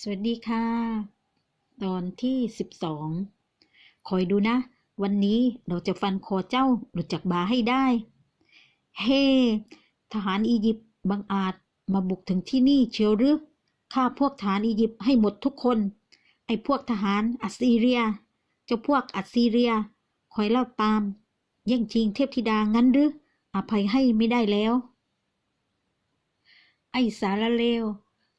สวัสดีค่ะ ตอนที่สิบสองคอยดูนะ วันนี้เราจะฟันคอเจ้าหลุดจากบาให้ได้ เฮ้ทหารอียิปต์บังอาจมาบุกถึงที่นี่เชียวหรือฆ่าพวกทหารอียิปต์ให้หมดทุกคน ไอ้พวกทหารอัสซีเรีย เจ้าพวกอัสซีเรีย คอยเล่าตาม แย่งชิงเทพธิดางั้นหรืออภัยให้ไม่ได้แล้ว ไอ้สารเลว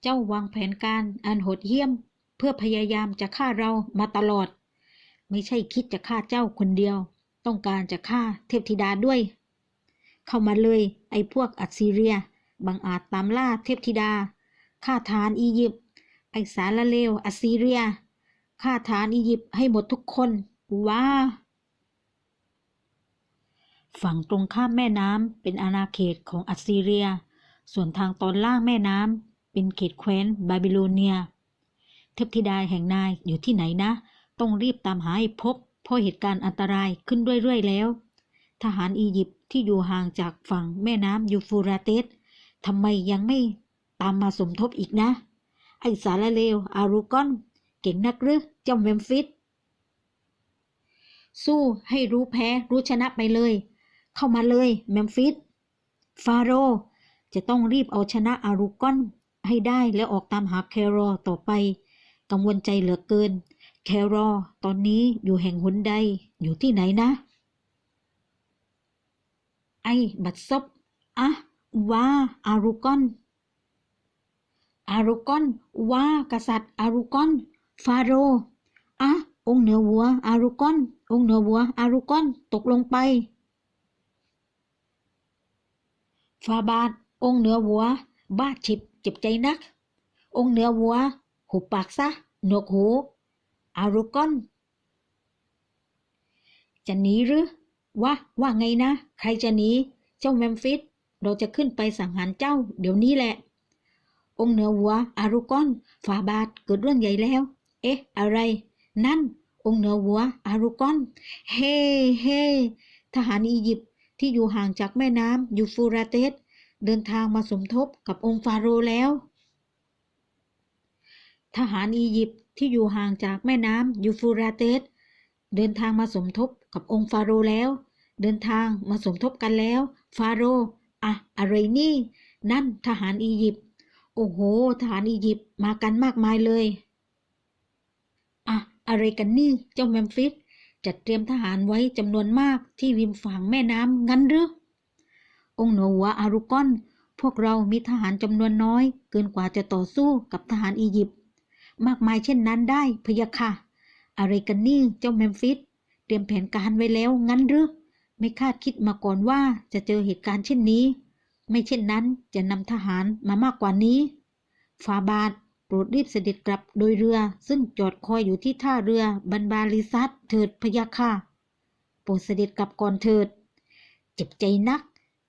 เจ้าวางแผนการอันโหดเหี้ยม เพื่อพยายามจะฆ่าเรามาตลอด ไม่ใช่คิดจะฆ่าเจ้าคนเดียว ต้องการจะฆ่าเทพธิดาด้วย เข้ามาเลยไอ้พวกอัสซีเรีย บังอาจตามล่าเทพธิดาฆ่าทารอียิปต์ไอ้สารเลวอัสซีเรียฆ่าทารอียิปต์ให้หมดทุกคนว้าฝั่งตรงข้ามแม่น้ำเป็นอาณาเขตของอัสซีเรีย ส่วนทางตอนล่างแม่น้ำ เป็นเขตแคว้นบาบิโลเนีย เทพธิดาแห่งนายอยู่ที่ไหนนะ ต้องรีบตามหาให้พบ เพราะเหตุการณ์อันตรายขึ้นเรื่อยๆแล้ว ทหารอียิปต์ที่อยู่ห่างจากฝั่งแม่น้ำยูฟูราเตสทำไมยังไม่ตามมาสมทบอีกนะ ไอสารเลว อารูกอน เก่งนักหรือเจ้าเมมฟิส สู้ให้รู้แพ้รู้ชนะไปเลย เข้ามาเลยเมมฟิส ฟาโรจะต้องรีบเอาชนะอารูกอน ให้ได้แล้วออกตามหาแครอต่อไป กังวลใจเหลือเกิน แครอตอนนี้อยู่แห่งหนใด อยู่ที่ไหนนะ ไอ้บัดซบอะว่าอารูกอน อารูกอนว่ากษัตริย์อารูกอนฟาโรห์อะองค์เหนือหัวอารูกอน องค์เหนือหัวอารูกอนตกลงไปฟาบาทองค์เหนือหัว บ้าฉิบ จ็บใจนัก องค์เหนือหัว หุบปากซะ หนวกหู อารูกอน จะหนีหรือวะว่าไงนะ ใครจะหนี เจ้าเมมฟิส เราจะขึ้นไปสังหารเจ้า เดี๋ยวนี้แหละ องค์เหนือหัว อารูกอนฝาบาทเกิดเรื่องใหญ่แล้ว เอ๊ะ อะไร นั่น องค์เหนือหัว อารูกอน เฮ้ เฮ้ ทหารอียิปต์ที่อยู่ห่างจากแม่น้ำยูฟูราเตส เดินทางมาสมทบกับองค์ฟาโรห์แล้ว ทหารอียิปต์ที่อยู่ห่างจากแม่น้ำยูฟูราเตสเดินทางมาสมทบกับองค์ฟาโรห์แล้ว เดินทางมาสมทบกันแล้ว ฟาโรห์อะอะไรนี่ นั่นทหารอียิปต์โอ้โห ทหารอียิปต์มากันมากมายเลยอะอะไรกันนี่เจ้าเมมฟิสจัดเตรียมทหารไว้จำนวนมากที่ริมฝั่งแม่น้ำงั้นหรือ องค์เหนือหัวอารุกอน พวกเรามีทหารจำนวนน้อย เกินกว่าจะต่อสู้กับทหารอียิปต์มากมายเช่นนั้นได้พยะค่ะ อะไรกันนี่เจ้าเมมฟิสเตรียมแผนการไว้แล้วงั้นหรือไม่คาดคิดมาก่อนว่าจะเจอเหตุการณ์เช่นนี้ ไม่เช่นนั้นจะนำทหารมามากกว่านี้ฟาบาทโปรดรีบเสด็จกลับโดยเรือ ซึ่งจอดคอยอยู่ที่ท่าเรือบันบาลิซัตเถิดพยะค่ะโปรดเสด็จกลับก่อนเถิด เจ็บใจนัก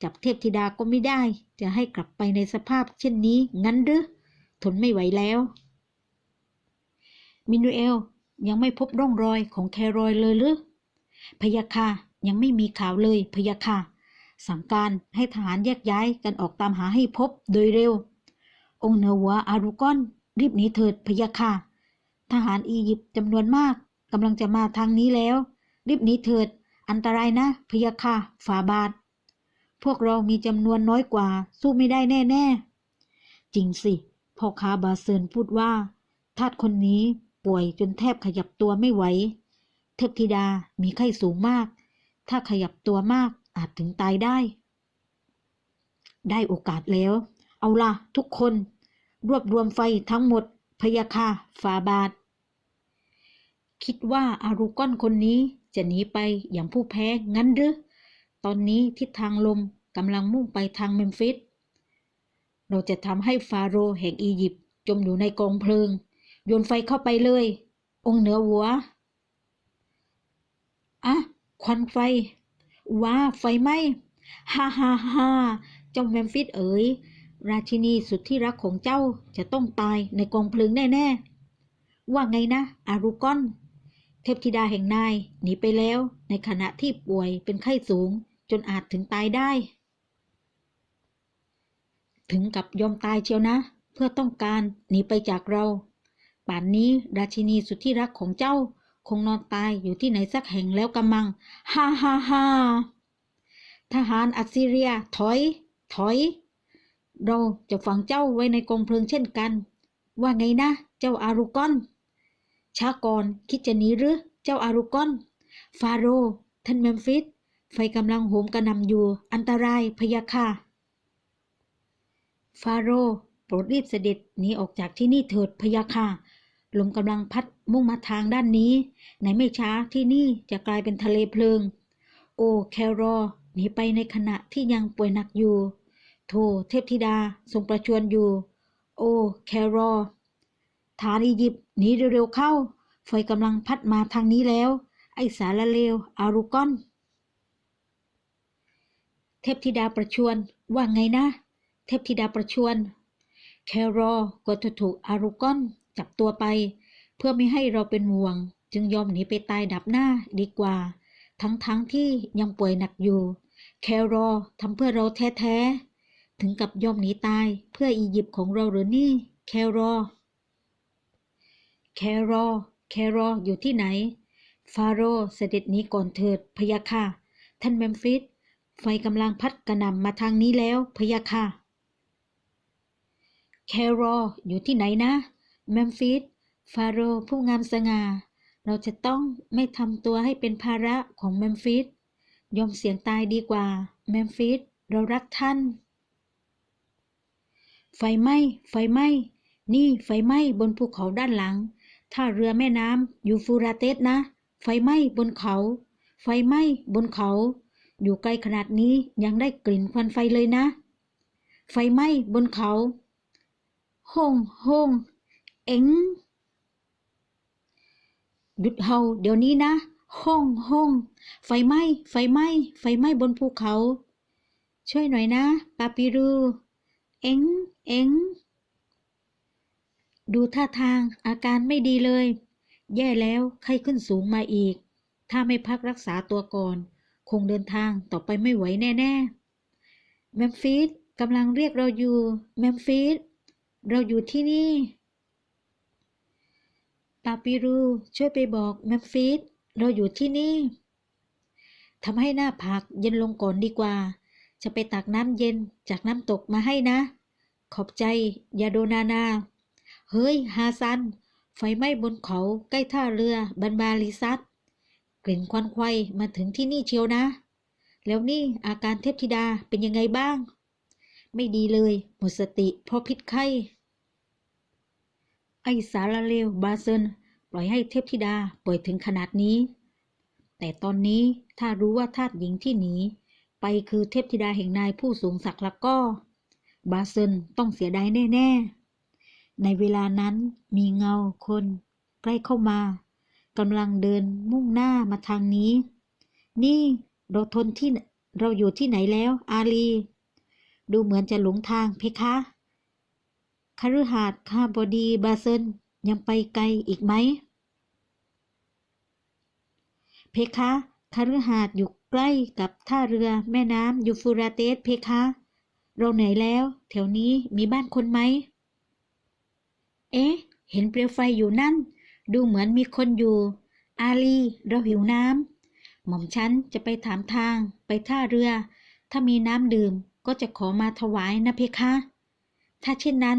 จับเทพธิดาก็ไม่ได้ จะให้กลับไปในสภาพเช่นนี้งั้นหรือทนไม่ไหวแล้ว มินูเอลยังไม่พบร่องรอยของแครอยเลยหรือพยะค่ะยังไม่มีข่าวเลยพยะค่ะสั่งการให้ทหารแยกย้ายกันออกตามหาให้พบโดยเร็ว องค์เนือหัวอารุกอน รีบหนีเถิดพยะค่ะทหารอียิปต์จำนวนมากกำลังจะมาทางนี้แล้ว รีบหนีเถิด อันตรายนะพยะค่ะฝาบาท พวกเรามีจำนวนน้อยกว่า สู้ไม่ได้แน่ๆ จริงสิพ่อค้าบาเซินพูดว่าทาสคนนี้ป่วยจนแทบขยับตัวไม่ไหวเทพธิดามีไข้สูงมาก ถ้าขยับตัวมากอาจถึงตายได้ ได้โอกาสแล้ว เอาล่ะ ทุกคน รวบรวมไฟทั้งหมด พยาค่ะฝาบาท คิดว่าอารุกอนคนนี้จะหนีไปอย่างผู้แพ้งั้นหรือ ตอนนี้ทิศทางลมกำลังมุ่งไปทางเมมฟิส เราจะทำให้ฟาโรห์แห่งอียิปต์จมอยู่ในกองเพลิง โยนไฟเข้าไปเลย องค์เหนือหัว อะ ควันไฟ ว้า ไฟไหม้ฮ่าฮ่าฮ่าเจ้าเมมฟิสเอ๋ย ราชินีสุดที่รักของเจ้าจะต้องตายในกองเพลิงแน่ ๆ ว่าไงนะ อารุกอน เทพธิดาแห่งนายหนีไปแล้วในขณะที่ป่วยเป็นไข้สูง จนอาจถึงตายได้ ถึงกับยอมตายเชียวนะ เพื่อต้องการหนีไปจากเรา ป่านนี้ราชินีสุดที่รักของเจ้า คงนอนตายอยู่ที่ไหนสักแห่งแล้วกำมัง ฮ่าฮ่าฮ่าทหารอัสซีเรีย ถอย ถอย เราจะฝังเจ้าไว้ในกองเพลิงเช่นกัน ว่าไงนะ เจ้าอารุกอนช้าก่อนคิดจะหนีหรือ เจ้าอารุกอน ฟาโรท่านเมมฟิส ไฟกำลังโหมกระหนำอยู่ อันตรายพยาค่ะ ฟาโรโปรดรีบเสด็จหนีออกจากที่นี่เถิดพยาค่ะ ลมกำลังพัดมุ่งมาทางด้านนี้ ในไม่ช้าที่นี่จะกลายเป็นทะเลเพลิง โอ้แครอหนีไปในขณะที่ยังป่วยหนักอยู่โธ่เทพธิดาทรงประชวรอยู่ โอ้แครอฐานอียิปต์หนีเร็วๆเข้าไฟกำลังพัดมาทางนี้แล้ว ไอสารเลวอารุกอน เทพธิดาประชวรว่าไงนะ เทพธิดาประชวรแครอก็จะถูกอารุกอนจับตัวไป เพื่อไม่ให้เราเป็นห่วง จึงยอมหนีไปตายดับหน้าดีกว่า ทั้งๆทที่ยังป่วยหนักอยู่ แครอทำเพื่อเราแท้ๆ ถึงกับยอมหนีตายเพื่ออียิปต์ของเราหรือนี่ แครอ แครอ แครออยู่ที่ไหน ฟาโรห์เสด็จหนี้ก่อนเถิดพยาค่ะ ท่านเมมฟิส ไฟกำลังพัดกระหน่ำมาทางนี้แล้วพยาค่ะ แครออยู่ที่ไหนนะเมมฟิสฟาโรผู้งามสง่า เราจะต้องไม่ทำตัวให้เป็นภาระของเมมฟิสยอมเสี่ยงตายดีกว่าเมมฟิสเรารักท่าน ไฟไหม้ ไฟไหม้ นี่ไฟไหม้บนภูเขาด้านหลังท่าเรือแม่น้ำยูฟูราเตสนะ ไฟไหม้บนเขา ไฟไหม้บนเขา อยู่ไกลขนาดนี้ยังได้กลิ่นควันไฟเลยนะ ไฟไหม้บนเขาห้องห้องเอ็งหยุดเฮาเดี๋ยวนี้นะห้องห้องไฟไหม้ไฟไหม้ไฟไหม้บนภูเขา ช่วยหน่อยนะปาปิรูเอ็งเอ็งดูท่าทางอาการไม่ดีเลย แย่แล้วไข้ขึ้นสูงมาอีก ถ้าไม่พักรักษาตัวก่อน คงเดินทางต่อไปไม่ไหวแน่ๆแมมฟิสกำลังเรียกเราอยู่แมมฟิสเราอยู่ที่นี่ปาปิรูช่วยไปบอกแมมฟิสเราอยู่ที่นี่ทำให้หน้าผากเย็นลงก่อนดีกว่า จะไปตักน้ำเย็นจากน้ำตกมาให้นะ ขอบใจยาโดนานา เฮ้ย ฮาซัน ไฟไหม้บนเขาใกล้ท่าเรือบันบาลิซัต กลิ่นควันไฟมาถึงที่นี่เชียวนะ แล้วนี่อาการเทพธิดาเป็นยังไงบ้าง ไม่ดีเลยหมดสติเพราะพิษไข้ไอสารเลวบาเซนปล่อยให้เทพธิดาป่วยถึงขนาดนี้ แต่ตอนนี้ถ้ารู้ว่าทาสหญิงที่หนี ไปคือเทพธิดาแห่งนายผู้สูงศักดิ์แล้วก็ บาเซนต้องเสียดายแน่ ๆ ในเวลานั้นมีเงาคน ใกล้เข้ามา กำลังเดินมุ่งหน้ามาทางนี้ นี่เราทนที่เราอยู่ที่ไหนแล้ว อาลี ดูเหมือนจะหลงทางเพคะคฤหาสน์ข้าบดีบาเซนยังไปไกลอีกไหม เพคะคฤหาสน์อยู่ใกล้กับท่าเรือแม่น้ำยูฟูราเตสเพคะ เราเหนื่อยแล้ว แถวนี้มีบ้านคนไหม เอ๊ะ เห็นเปลวไฟอยู่นั่น ดูเหมือนมีคนอยู่ อาลีเราหิวน้ำหม่อมฉันจะไปถามทาง ไปท่าเรือ ถ้ามีน้ำดื่มก็จะขอมาถวายนะเพคะ ถ้าเช่นนั้น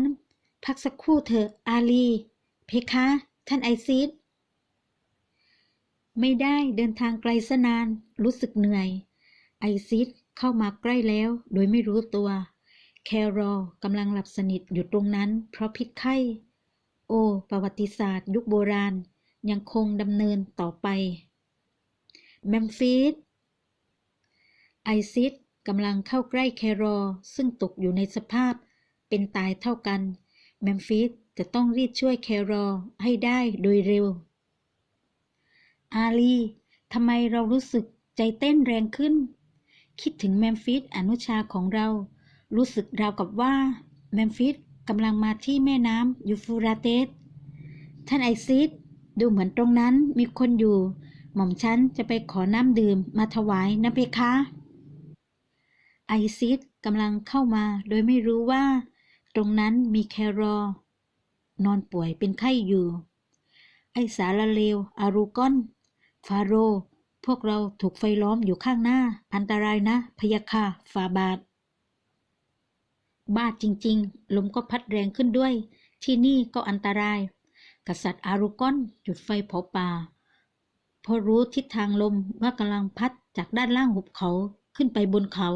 พักสักครู่เถอะอาลี เพคะ ท่านไอซิดไม่ได้เดินทางไกลสนาน รู้สึกเหนื่อย ไอซิดเข้ามาใกล้แล้วโดยไม่รู้ตัว แครอลกำลังหลับสนิทอยู่ตรงนั้นเพราะพิษไข้ โอ้ประวัติศาสตร์ ยุคโบราณ ยังคงดำเนินต่อไปแมมฟิส ไอซิดกำลังเข้าใกล้แครอ ซึ่งตกอยู่ในสภาพเป็นตายเท่ากันแมมฟิสจะต้องรีบช่วยแครอให้ได้โดยเร็ว อาลีทำไมเรารู้สึกใจเต้นแรงขึ้น คิดถึงแมมฟิสอนุชาของเรา รู้สึกราวกับว่าแมมฟิส กำลังมาที่แม่น้ำยูฟูราเตส ท่านไอซิดดูเหมือนตรงนั้นมีคนอยู่ หม่อมฉันจะไปขอน้ำดื่มมาถวายนะเพคะ ไอซิดกำลังเข้ามาโดยไม่รู้ว่า ตรงนั้นมีแครอ นอนป่วยเป็นไข้อยู่ ไอสารเลวอารูกอน ฟาโร พวกเราถูกไฟล้อมอยู่ข้างหน้า อันตรายนะพยาค่ะฟาบาท บ้าจริงๆ ลมก็พัดแรงขึ้นด้วย ที่นี่ก็อันตราย กษัตริย์อารุกอนจุดไฟเผาป่า เพราะรู้ทิศทางลมว่ากำลังพัดจากด้านล่างหุบเขาขึ้นไปบนเขา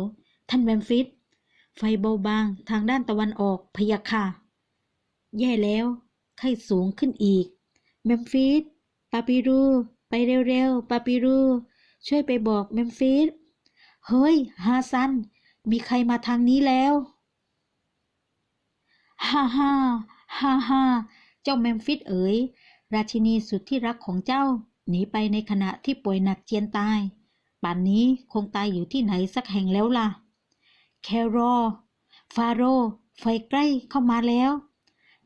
ท่านแวมฟิตไฟเบาบางทางด้านตะวันออกพยาค่ะ แย่แล้ว ไข้สูงขึ้นอีกเมมฟิสปาปิรู ไปเร็วๆ ปาปิรู ช่วยไปบอกเมมฟิสเฮ้ย ฮาซัน มีใครมาทางนี้แล้ว ฮ่าฮ่าฮ่าฮ่าเจ้าเมมฟิสเอ๋ย ราชินีสุดที่รักของเจ้า หนีไปในขณะที่ป่วยหนักเจียนตาย ป่านนี้คงตายอยู่ที่ไหนสักแห่งแล้วล่ะ แครอ ฟาโร ไฟใกล้เข้ามาแล้ว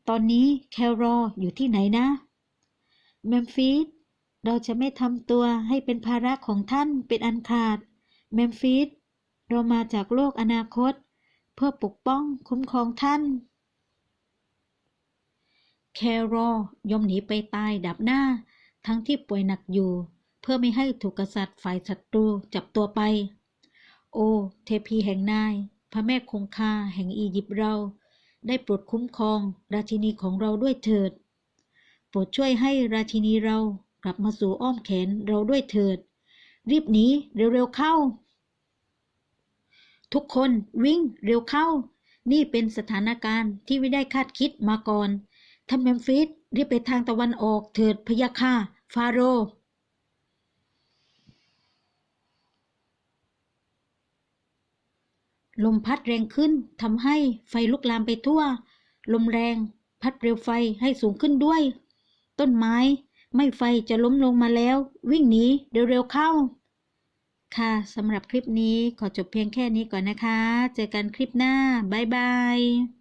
ตอนนี้แครออยู่ที่ไหนนะเมมฟิส เราจะไม่ทำตัวให้เป็นภาระของท่านเป็นอันขาดเมมฟิส เรามาจากโลกอนาคต เพื่อปกป้องคุ้มครองท่าน แครอยอมหนีไปตายดับหน้า ทั้งที่ป่วยหนักอยู่ เพื่อไม่ให้ถูกกษัตริย์ฝ่ายศัตรูจับตัวไป โอ เทพีแห่งนาย พระแม่คงคาแห่งอียิปต์เรา ได้โปรดคุ้มครอง ราชินีของเราด้วยเถิด โปรดช่วยให้ราชินีเรากลับมาสู่อ้อมแขนเราด้วยเถิด รีบหนีเร็วๆเข้า ทุกคนวิ่งเร็วเข้า นี่เป็นสถานการณ์ที่ไม่ได้คาดคิดมาก่อน ท่านเมมฟิสรีบไปทางตะวันออกเถิดพยาค่ะฟาโรลมพัดแรงขึ้นทำให้ไฟลุกลามไปทั่ว ลมแรง พัดเปลวไฟให้สูงขึ้นด้วย ต้นไม้ ไม่ไฟจะล้มลงมาแล้ว วิ่งหนีเร็วๆเข้า ค่ะสำหรับคลิปนี้ขอจบเพียงแค่นี้ก่อนนะคะ เจอกันคลิปหน้า บ๊ายบาย